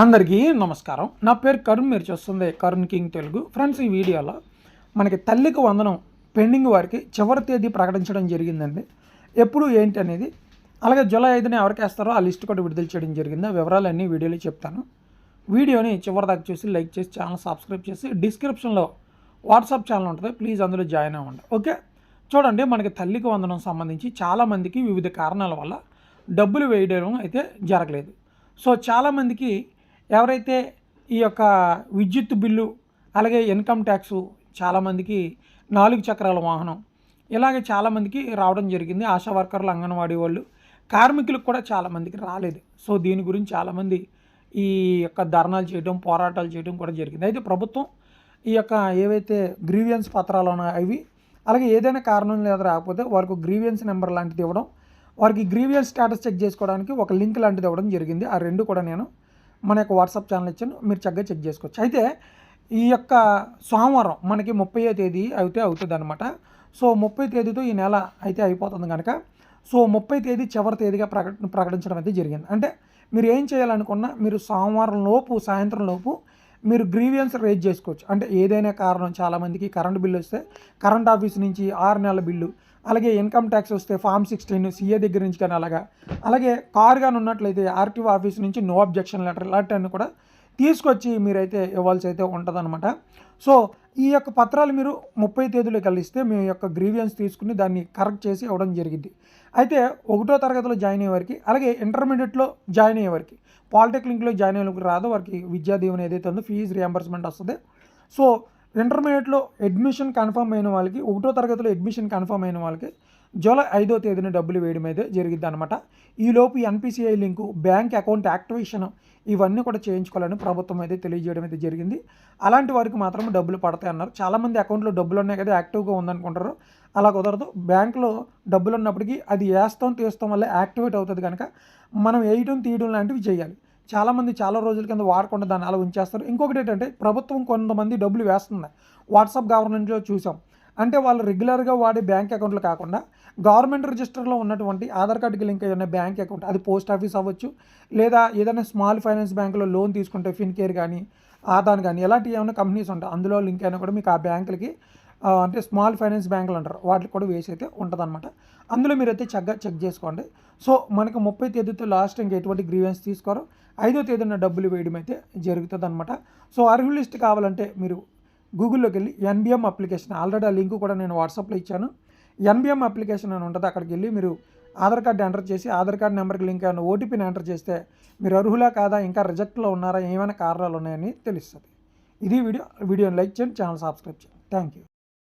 అందరికీ నమస్కారం. నా పేరు కరుణ్ మీరు చూస్తుంది కరుణ్ కింగ్ తెలుగు. ఫ్రెండ్స్ ఈ వీడియోలో మనకి తల్లికి వందనం పెండింగ్ వారికి చివరి తేదీ ప్రకటించడం జరిగిందండి. ఎప్పుడు ఏంటి అనేది అలాగే జూలై ఐదున ఎవరికి వేస్తారో ఆ లిస్ట్ కూడా విడుదల చేయడం జరిగింది. వివరాలన్నీ వీడియోలో చెప్తాను. వీడియోని చివరి దాకా చూసి లైక్ చేసి ఛానల్ సబ్స్క్రైబ్ చేసి డిస్క్రిప్షన్లో వాట్సాప్ ఛానల్ ఉంటుంది. ప్లీజ్ అందులో జాయిన్ అవ్వండి. ఓకే? చూడండి మనకి తల్లికి వందనం సంబంధించి చాలామందికి వివిధ కారణాల వల్ల డబ్బులు వేయడం అయితే జరగలేదు. సో చాలామందికి ఎవరైతే ఈ యొక్క విద్యుత్ బిల్లు అలాగే ఇన్కమ్ ట్యాక్స్ చాలామందికి నాలుగు చక్రాల వాహనం ఇలాగే చాలామందికి రావడం జరిగింది. ఆశా వర్కర్లు అంగన్వాడీ వాళ్ళు కార్మికులకు కూడా చాలామందికి రాలేదు. సో దీని గురించి చాలామంది ఈ యొక్క ధర్నాలు చేయడం పోరాటాలు చేయడం కూడా జరిగింది. అయితే ప్రభుత్వం ఈ యొక్క ఏవైతే గ్రీవియన్స్ పత్రాలు ఉన్నాయో అవి అలాగే ఏదైనా కారణం లేదా రాకపోతే వారికి గ్రీవియన్స్ నెంబర్ లాంటిది ఇవ్వడం వారికి గ్రీవియన్స్ స్టేటస్ చెక్ చేసుకోవడానికి ఒక లింక్ లాంటిది ఇవ్వడం జరిగింది. ఆ రెండు కూడా నేను మన యొక్క వాట్సాప్ ఛానల్ ఇచ్చాను. మీరు చక్కగా చెక్ చేసుకోవచ్చు. అయితే ఈ యొక్క సోమవారం మనకి ముప్పై తేదీ అయితే అవుతుంది అనమాట సో ముప్పై తేదీతో ఈ నెల అయితే అయిపోతుంది కనుక సో ముప్పై తేదీ చివరి తేదీగా ప్రకట ప్రకటించడం అయితే జరిగింది. అంటే మీరు ఏం చేయాలనుకున్నా మీరు సోమవారం లోపు సాయంత్రం లోపు మీరు గ్రీవియన్స్ రేజ్ చేసుకోవచ్చు. అంటే ఏదైనా కారణం చాలామందికి కరెంట్ బిల్లు వస్తే కరెంట్ ఆఫీస్ నుంచి ఆరు నెలల బిల్లు అలాగే ఇన్కమ్ ట్యాక్స్ వస్తే ఫామ్ సిక్స్టీన్ సీఏ దగ్గర నుంచి కానీ అలాగా. అలాగే కార్ కానీ ఉన్నట్లయితే ఆర్టీఓ ఆఫీస్ నుంచి నో అబ్జెక్షన్ లెటర్ ఇలాంటివన్నీ కూడా తీసుకొచ్చి మీరైతే ఇవ్వాల్సి అయితే ఉంటుందన్నమాట. సో ఈ యొక్క పత్రాలు మీరు ముప్పై తేదీలో కలిస్తే మీ యొక్క గ్రీవియన్స్ తీసుకుని దాన్ని కరెక్ట్ చేసి ఇవ్వడం జరిగింది. అయితే ఒకటో తరగతిలో జాయిన్ అయ్యే వారికి అలాగే ఇంటర్మీడియట్లో జాయిన్ అయ్యే వారికి పాలిటెక్నిక్లో జాయిన్ అయ్యే రాదు. వారికి విద్యా దీవెన ఏదైతే ఉందో ఫీజు రియంబర్స్మెంట్ వస్తుంది. సో ఇంటర్మీడియట్లో అడ్మిషన్ కన్ఫర్మ్ అయిన వాళ్ళకి ఒకటో తరగతిలో అడ్మిషన్ కన్ఫర్మ్ అయిన వాళ్ళకి జూలై ఐదో తేదీన డబ్బులు వేయడం అయితే జరిగింది అనమాట ఈలోపు NPCI link bank account activation ఇవన్నీ కూడా చేయించుకోవాలని ప్రభుత్వం అయితే తెలియజేయడం అయితే జరిగింది. అలాంటి వారికి మాత్రం డబ్బులు పడతాయి అన్నారు. చాలామంది అకౌంట్లో డబ్బులు ఉన్నాయి కదా యాక్టివ్గా ఉందనుకుంటారు. అలా కుదరదు. బ్యాంకులో డబ్బులు ఉన్నప్పటికీ అది వేస్తాం తీస్తాం వల్ల యాక్టివేట్ అవుతుంది కనుక మనం వేయడం తీయడం లాంటివి చేయాలి. చాలామంది చాలా రోజుల కింద వాడకుండా దాన్ని అలా ఉంచేస్తారు. ఇంకొకటి ఏంటంటే ప్రభుత్వం కొంతమంది డబ్బులు వేస్తుంది. వాట్సాప్ గవర్నమెంట్లో చూసాం. అంటే వాళ్ళు రెగ్యులర్గా వాడే బ్యాంక్ అకౌంట్లు కాకుండా గవర్నమెంట్ రిజిస్టర్లో ఉన్నటువంటి ఆధార్ కార్డుకి లింక్ అయిన బ్యాంక్ అకౌంట్ అది పోస్ట్ ఆఫీస్ అవ్వచ్చు లేదా ఏదైనా స్మాల్ ఫైనాన్స్ బ్యాంకులో లోన్ తీసుకుంటే ఫిన్కేర్ కానీ ఆదాన్ కానీ ఇలాంటి ఏమైనా కంపెనీస్ ఉంటాయి. అందులో లింక్ అయినా కూడా మీకు ఆ బ్యాంకులకి అంటే స్మాల్ ఫైనాన్స్ బ్యాంకులు అంటారు. వాటికి కూడా వేసి అయితే ఉంటుందన్నమాట. అందులో మీరైతే చక్కగా చెక్ చేసుకోండి. సో మనకు ముప్పై తేదీతో లాస్ట్ ఇంకా ఎటువంటి గ్రీవెన్స్ తీసుకోరు. ఐదో తేదీన డబ్బులు వేయడం అయితే జరుగుతుంది అనమాట సో అర్హుల లిస్ట్ కావాలంటే మీరు గూగుల్లోకి వెళ్ళి ఎన్బిఎం అప్లికేషన్ ఆల్రెడీ ఆ లింక్ కూడా నేను వాట్సాప్లో ఇచ్చాను. ఎన్బిఎం అప్లికేషన్ అని ఉంటుంది అక్కడికి వెళ్ళి మీరు ఆధార్ కార్డు ఎంటర్ చేసి ఆధార్ కార్డు నెంబర్కి లింక్ అయిన ఓటీపీని ఎంటర్ చేస్తే మీరు అర్హులా కాదా ఇంకా రిజెక్ట్లో ఉన్నారా ఏమైనా కారణాలు ఉన్నాయని తెలుస్తుంది. ఇది వీడియో వీడియోని లైక్ చేయండి ఛానల్ సబ్స్క్రైబ్ చేయండి. Thank you.